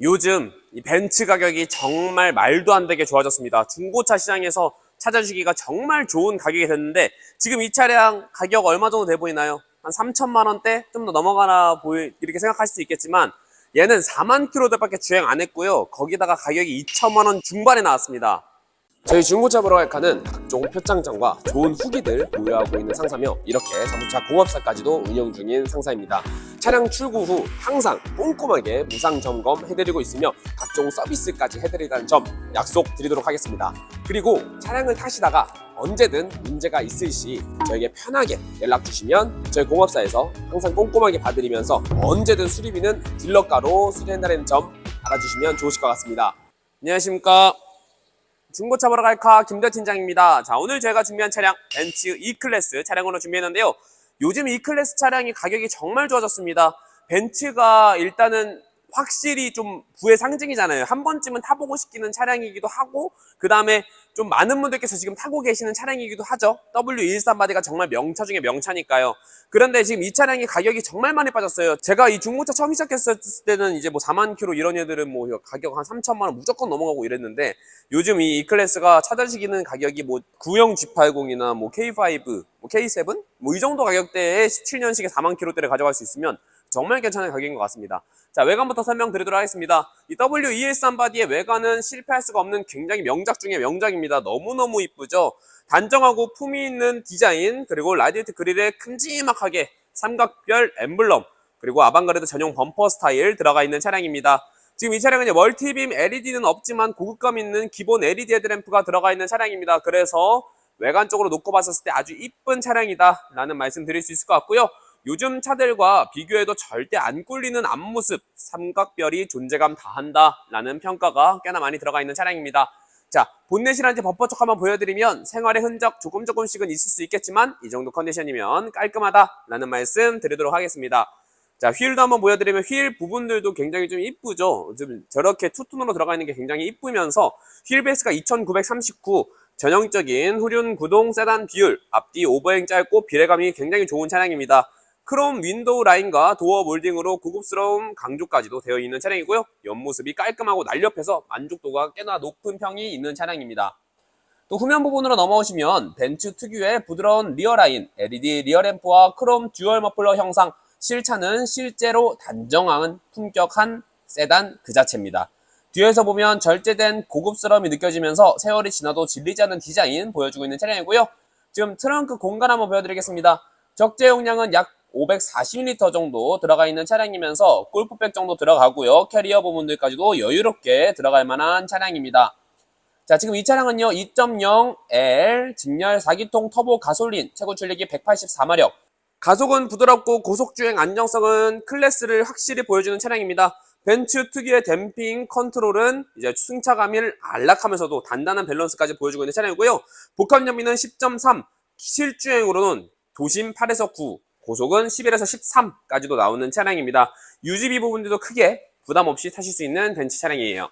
요즘 이 벤츠 가격이 정말 말도 안 되게 좋아졌습니다. 중고차 시장에서 찾아주기가 정말 좋은 가격이 됐는데 지금 이 차량 가격 얼마 정도 돼 보이나요? 한 3천만 원대 좀 더 넘어가나 보이 이렇게 생각하실 수 있겠지만 얘는 4만 킬로대밖에 주행 안 했고요. 거기다가 가격이 2천만 원 중반에 나왔습니다. 저희 중고차 보러 갈 칸은 각종 표창장과 좋은 후기들 보유하고 있는 상사며 이렇게 자동차 공업사까지도 운영 중인 상사입니다. 차량 출고 후 항상 꼼꼼하게 무상 점검 해드리고 있으며 각종 서비스까지 해드리다는 점 약속 드리도록 하겠습니다. 그리고 차량을 타시다가 언제든 문제가 있을 시 저에게 편하게 연락 주시면 저희 공업사에서 항상 꼼꼼하게 봐드리면서 언제든 수리비는 딜러가로 수리한다는 점 알아주시면 좋으실 것 같습니다. 안녕하십니까. 중고차 보러 갈카 김대 팀장입니다. 자, 오늘 제가 준비한 차량 벤츠 E클래스 차량으로 준비했는데요. 요즘 E클래스 차량이 가격이 정말 좋아졌습니다. 벤츠가 일단은 확실히 좀 부의 상징이잖아요. 한 번쯤은 타보고 싶기는 차량이기도 하고, 그 다음에 좀 많은 분들께서 지금 타고 계시는 차량이기도 하죠. W113 바디가 정말 명차 중에 명차니까요. 그런데 지금 이 차량이 가격이 정말 많이 빠졌어요. 제가 이 중고차 처음 시작했을 때는 이제 뭐 4만 킬로 이런 애들은 뭐 가격 한 3천만 원 무조건 넘어가고 이랬는데 요즘 이 E클래스가 찾아지기는 가격이 뭐 구형 G80이나 뭐 K5, 뭐 K7 뭐 이 정도 가격대에 17년식에 4만 킬로대를 가져갈 수 있으면 정말 괜찮은 가격인 것 같습니다. 자, 외관부터 설명드리도록 하겠습니다. 이 W213 바디의 외관은 실패할 수가 없는 굉장히 명작 중의 명작입니다. 너무너무 이쁘죠? 단정하고 품위 있는 디자인, 그리고 라디에이트 그릴에 큼지막하게 삼각별 엠블럼, 그리고 아방가르드 전용 범퍼 스타일 들어가 있는 차량입니다. 지금 이 차량은 멀티빔 LED는 없지만 고급감 있는 기본 LED 헤드램프가 들어가 있는 차량입니다. 그래서 외관적으로 놓고 봤을 때 아주 이쁜 차량이다 라는 말씀 드릴 수 있을 것 같고요. 요즘 차들과 비교해도 절대 안 꿀리는 앞모습, 삼각별이 존재감 다한다 라는 평가가 꽤나 많이 들어가 있는 차량입니다. 자, 본넷이랑 이제 범퍼 쪽 한번 보여드리면 생활의 흔적 조금 조금씩은 있을 수 있겠지만 이 정도 컨디션이면 깔끔하다 라는 말씀 드리도록 하겠습니다. 자, 휠도 한번 보여드리면 휠 부분들도 굉장히 좀 이쁘죠. 좀 저렇게 투톤으로 들어가 있는 게 굉장히 이쁘면서 휠 베이스가 2939, 전형적인 후륜 구동 세단 비율, 앞뒤 오버행 짧고 비례감이 굉장히 좋은 차량입니다. 크롬 윈도우 라인과 도어 몰딩으로 고급스러운 강조까지도 되어 있는 차량이고요. 옆모습이 깔끔하고 날렵해서 만족도가 꽤나 높은 평이 있는 차량입니다. 또 후면 부분으로 넘어오시면 벤츠 특유의 부드러운 리어 라인, LED 리어 램프와 크롬 듀얼 머플러 형상, 실차는 실제로 단정한 품격한 세단 그 자체입니다. 뒤에서 보면 절제된 고급스러움이 느껴지면서 세월이 지나도 질리지 않는 디자인 보여주고 있는 차량이고요. 지금 트렁크 공간 한번 보여드리겠습니다. 적재 용량은 약 540리터 정도 들어가 있는 차량이면서 골프백 정도 들어가고요. 캐리어 부분들까지도 여유롭게 들어갈 만한 차량입니다. 자, 지금 이 차량은요, 2.0L 직렬 4기통 터보 가솔린 최고 출력이 184마력. 가속은 부드럽고 고속주행 안정성은 클래스를 확실히 보여주는 차량입니다. 벤츠 특유의 댐핑 컨트롤은 이제 승차감을 안락하면서도 단단한 밸런스까지 보여주고 있는 차량이고요. 복합 연비는 10.3, 실주행으로는 도심 8에서 9, 고속은 11에서 13까지도 나오는 차량입니다. 유지비 부분들도 크게 부담 없이 타실 수 있는 벤츠 차량이에요.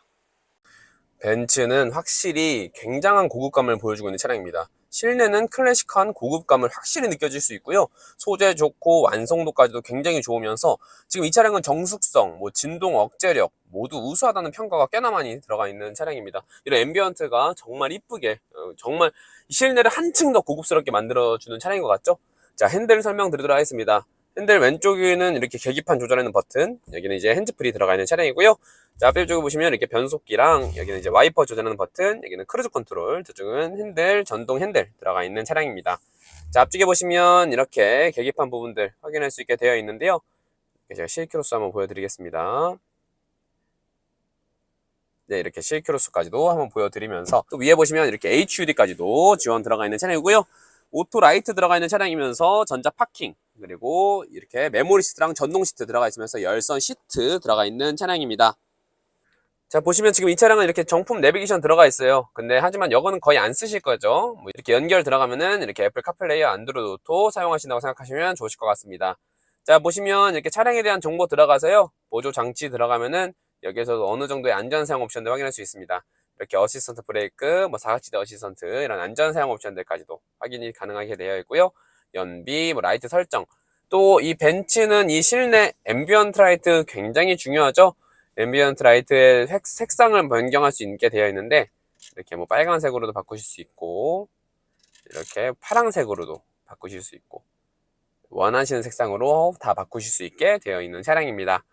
벤츠는 확실히 굉장한 고급감을 보여주고 있는 차량입니다. 실내는 클래식한 고급감을 확실히 느껴질 수 있고요. 소재 좋고 완성도까지도 굉장히 좋으면서 지금 이 차량은 정숙성, 뭐 진동 억제력 모두 우수하다는 평가가 꽤나 많이 들어가 있는 차량입니다. 이런 앰비언트가 정말 이쁘게 어, 정말 실내를 한층 더 고급스럽게 만들어주는 차량인 것 같죠? 자 핸들 설명드리도록 하겠습니다. 핸들 왼쪽에는 이렇게 계기판 조절하는 버튼, 여기는 이제 핸즈프리 들어가 있는 차량이고요. 자, 앞에 쪽에 보시면 이렇게 변속기랑 여기는 이제 와이퍼 조절하는 버튼, 여기는 크루즈 컨트롤, 저쪽은 핸들, 전동 핸들 들어가 있는 차량입니다. 자, 앞쪽에 보시면 이렇게 계기판 부분들 확인할 수 있게 되어 있는데요. 제가 실키로수 한번 보여드리겠습니다. 네, 이렇게 실키로수까지도 한번 보여드리면서 또 위에 보시면 이렇게 HUD까지도 지원 들어가 있는 차량이고요. 오토 라이트 들어가 있는 차량이면서 전자 파킹 그리고 이렇게 메모리 시트랑 전동 시트 들어가 있으면서 열선 시트 들어가 있는 차량입니다. 자 보시면 지금 이 차량은 이렇게 정품 내비게이션 들어가 있어요. 근데 하지만 이거는 거의 안 쓰실 거죠. 뭐 이렇게 연결 들어가면은 이렇게 애플 카플레이와 안드로이드 오토 사용하신다고 생각하시면 좋으실 것 같습니다. 자 보시면 이렇게 차량에 대한 정보 들어가서요. 보조 장치 들어가면은 여기에서도 어느 정도의 안전 사용 옵션들 확인할 수 있습니다. 이렇게 어시스턴트 브레이크, 뭐 사각지대 어시스턴트 이런 안전 사용 옵션들까지도 확인이 가능하게 되어 있고요. 연비, 뭐 라이트 설정. 또 이 벤츠는 이 실내 앰비언트 라이트 굉장히 중요하죠. 앰비언트 라이트의 색, 색상을 변경할 수 있게 되어 있는데 이렇게 뭐 빨간색으로도 바꾸실 수 있고 이렇게 파란색으로도 바꾸실 수 있고 원하시는 색상으로 다 바꾸실 수 있게 되어 있는 차량입니다.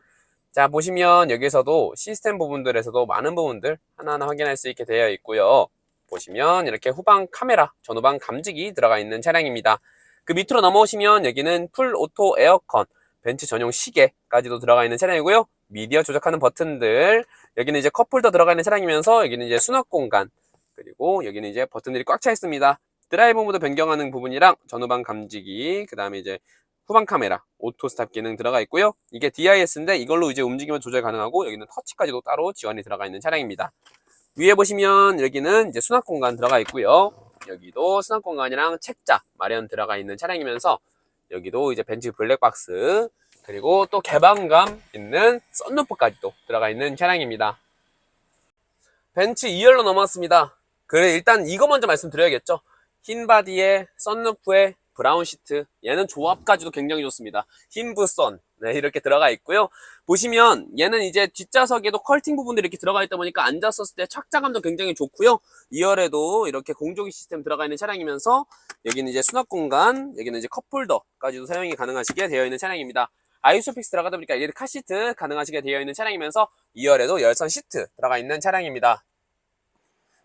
자 보시면 여기서도 시스템 부분들에서도 많은 부분들 하나하나 확인할 수 있게 되어 있고요. 보시면 이렇게 후방 카메라, 전후방 감지기 들어가 있는 차량입니다. 그 밑으로 넘어오시면 여기는 풀 오토 에어컨, 벤츠 전용 시계까지도 들어가 있는 차량이고요. 미디어 조작하는 버튼들, 여기는 이제 컵홀더 들어가 있는 차량이면서 여기는 이제 수납 공간, 그리고 여기는 이제 버튼들이 꽉 차 있습니다. 드라이브 모드 변경하는 부분이랑 전후방 감지기, 그 다음에 이제 후방 카메라, 오토 스탑 기능 들어가 있고요. 이게 DIS인데 이걸로 이제 움직이면 조절 가능하고 여기는 터치까지도 따로 지원이 들어가 있는 차량입니다. 위에 보시면 여기는 이제 수납 공간 들어가 있고요. 여기도 수납 공간이랑 책자 마련 들어가 있는 차량이면서 여기도 이제 벤츠 블랙박스 그리고 또 개방감 있는 썬루프까지도 들어가 있는 차량입니다. 벤츠 2열로 넘어왔습니다. 그래 일단 이거 먼저 말씀드려야겠죠. 흰 바디에 썬루프에 브라운 시트 얘는 조합까지도 굉장히 좋습니다. 흰부 썬 네, 이렇게 들어가 있고요. 보시면 얘는 이제 뒷좌석에도 컬팅 부분들이 이렇게 들어가 있다 보니까 앉았었을 때 착자감도 굉장히 좋고요. 2열에도 이렇게 공조기 시스템 들어가 있는 차량이면서 여기는 이제 수납 공간, 여기는 이제 컵홀더까지도 사용이 가능하시게 되어 있는 차량입니다. 아이소픽스 들어가다 보니까 이게 카시트 가능하시게 되어 있는 차량이면서 2열에도 열선 시트 들어가 있는 차량입니다.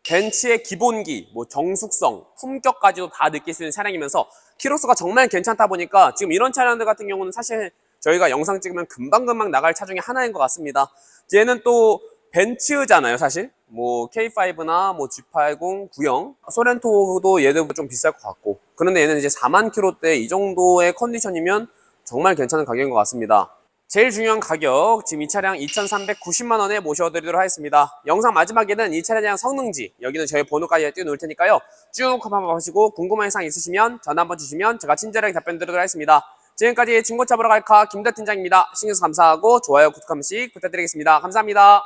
벤츠의 기본기, 뭐 정숙성, 품격까지도 다 느낄 수 있는 차량이면서 키로수가 정말 괜찮다 보니까 지금 이런 차량들 같은 경우는 사실 저희가 영상 찍으면 금방금방 나갈 차 중에 하나인 것 같습니다. 얘는 또 벤츠잖아요, 사실. 뭐 K5나 뭐 G80, 9형, 소렌토도 얘도 좀 비쌀 것 같고. 그런데 얘는 이제 4만 킬로대 이 정도의 컨디션이면 정말 괜찮은 가격인 것 같습니다. 제일 중요한 가격, 지금 이 차량 2,390만 원에 모셔드리도록 하겠습니다. 영상 마지막에는 이 대한 성능지, 여기는 저희 번호까지 띄워놓을 테니까요. 쭉 한번 보시고 궁금한 사항 있으시면 전화 한번 주시면 제가 친절하게 답변 드리도록 하겠습니다. 지금까지 중고차 보러 갈까 김대 팀장입니다. 신경써 감사하고 좋아요, 구독 한 번씩 부탁드리겠습니다. 감사합니다.